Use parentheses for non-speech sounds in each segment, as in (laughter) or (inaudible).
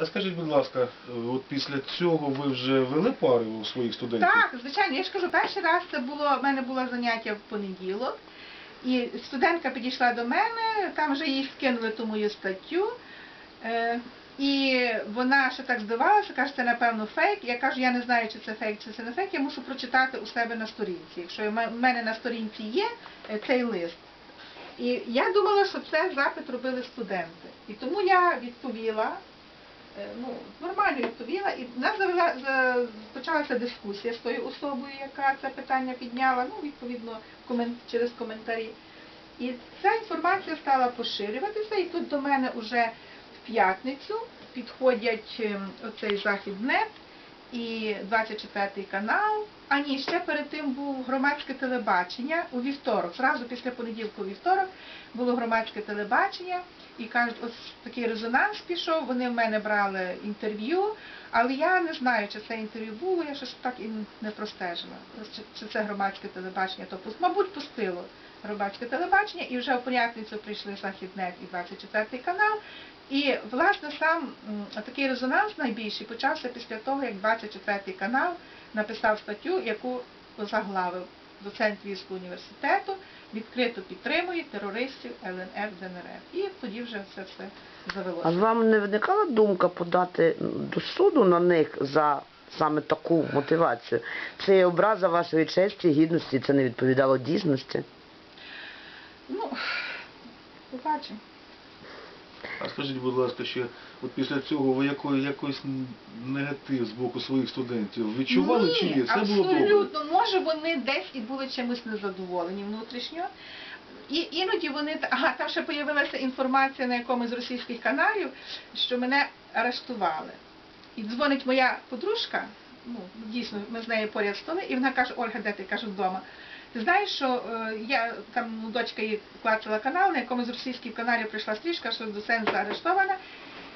А скажіть, будь ласка, от після цього ви вже вели пари у своїх студентів? Так, звичайно, я ж кажу, перший раз це було, в мене було заняття в понеділок, і студентка підійшла до мене, там вже їй скинули ту мою статтю. Е, і вона ще так здивалася, каже, це напевно фейк. Я кажу, я не знаю, чи це фейк, чи це не фейк, я мушу прочитати у себе на сторінці. Якщо в мене на сторінці є е, цей лист. І я думала, що це запит робили студенти. І тому я відповіла, ну, нормально відповіла, і в нас почалася дискусія з тою особою, яка це питання підняла, ну, відповідно, через коментарі. І ця інформація стала поширюватися, і тут до мене вже в п'ятницю підходять оцей оцей західнет і 24 канал. А ні, ще перед тим був громадське телебачення у вівторок. Зразу після понеділку у вівторок було громадське телебачення і кажуть, ось такий резонанс пішов. Вони в мене брали інтерв'ю, але я не знаю, чи це інтерв'ю було, я щось так і не простежила. Чи, це громадське телебачення, то пус- мабуть пустило громадське телебачення, і вже в п'ятницю прийшли Західнет і 24 канал. І власне сам такий резонанс найбільший почався після того, як 24 канал написав статтю, яку озаглавив доцент Львівського університету, відкрито підтримує терористів ЛНР ДНР. І тоді вже все А завелося. вам не виникала думка подати до суду на них за саме таку мотивацію? Це є образа вашої честі, гідності, це не відповідало дійсності. Ну, побачимо. А скажіть, будь ласка, ще от після цього ви якої, якийсь негатив з боку своїх студентів відчували чи ні? Це було добре? абсолютно. Може, вони десь і були чимось незадоволені внутрішньо. І іноді вони ага, там ще з'явилася інформація на якомусь з російських каналів, що мене арештували. І дзвонить моя подружка, ну дійсно, ми з нею поряд столи, і вона каже, Ольга, де ти кажу вдома. Ти знаєш, що е, я там ну, дочка її клацала канал, на якомусь з російських каналів прийшла стрічка, що доцент заарештована.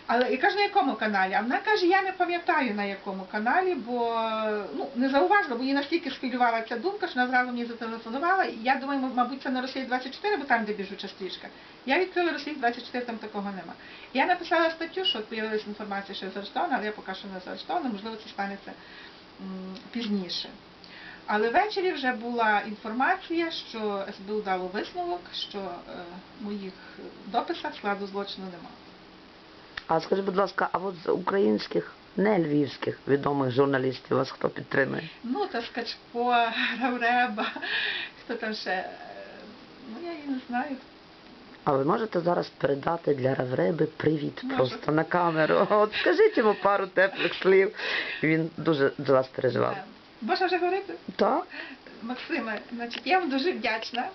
Але я кажу, на якому каналі? А вона каже, я не пам'ятаю на якому каналі, бо ну не зауважила, бо її настільки схвилювала ця думка, що вона зразу мені зателефонувала. І я думаю, мабуть, це на Росії 24, бо там, де біжуча стрічка. Я відкрила Росію 24, там такого нема. Я написала статтю, що з'явилася інформація, що я заарештована, але я поки що не заарештована, можливо, це станеться пізніше. Але ввечері вже була інформація, що СБУ дало висновок, що е, в моїх дописах складу злочину немає. А скажіть, будь ласка, а от з українських, не львівських відомих журналістів вас хто підтримує? Ну, та Скачко, (laughs) Равреба, хто там ще. е, Ну, я і не знаю. А ви можете зараз передати для Равреби привіт Можу. просто на камеру? От скажіть йому пару теплих слів. Він дуже за вас переживав. Можна вже говорити? Так? Максиме, значить, я вам дуже вдячна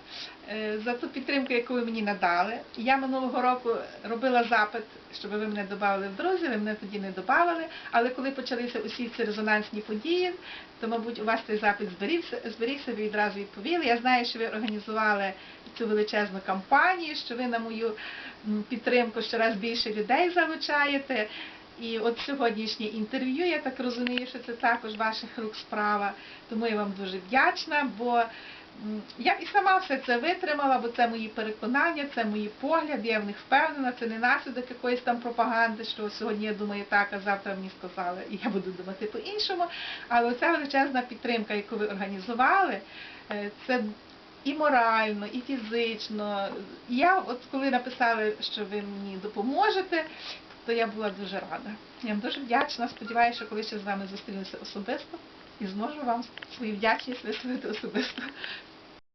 е, за ту підтримку, яку ви мені надали. Я минулого року робила запит, щоб ви мене додали в друзі, ви мене тоді не додавали. Але коли почалися усі ці резонансні події, то, мабуть, у вас цей запит зберігся, зберігся, ви відразу відповіли. Я знаю, що ви організували цю величезну кампанію, що ви на мою підтримку щораз більше людей залучаєте. І от сьогоднішнє інтерв'ю, я так розумію, що це також ваших рук справа. Тому я вам дуже вдячна, бо я і сама все це витримала, бо це мої переконання, це мої погляди, я в них впевнена, це не наслідок якоїсь там пропаганди, що сьогодні я думаю так, а завтра мені сказали, і я буду думати по-іншому. Але оця величезна підтримка, яку ви організували, е, це і морально, і фізично. Я, от коли написали, що ви мені допоможете, то я була дуже рада. Я вам дуже вдячна. Сподіваюся, що колись я з вами зустрінуся особисто і зможу вам свою вдячність висловити особисто.